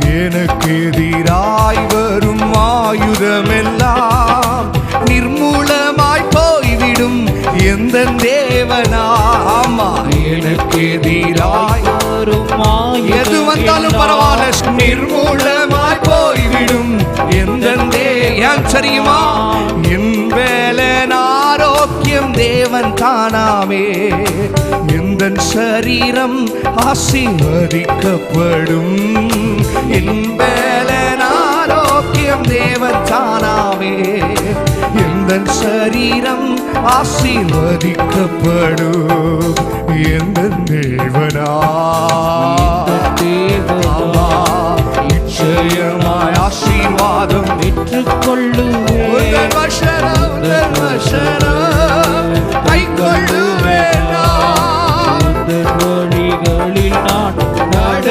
எனக்கு எதிராய் வரும் ஆயுதமெல்லாம் நிர்மூலமாய் போய்விடும் எந்த தேவனாமா? எனக்கு எதிராய் எது வந்தாலும் பரவாயில்ல. நிர்மூலமாய் போய்விடும் எந்த ஏன் தெரியுமா? என் வேலன் ஆரோக்கியம் தேவன் தானாமே எந்த சரீரம் ஆசீர்வதிக்கப்படும்? தேவன் தானாமே எந்த சரீரம் ஆசீர்வதிக்கப்படும்? எந்த தேவனா? ஆமா, நிச்சயமாய் ஆசீர்வாதம். பெற்றுக்கொள்ளுவேன். உந்தன் வசனம், வசனம். நான். நான்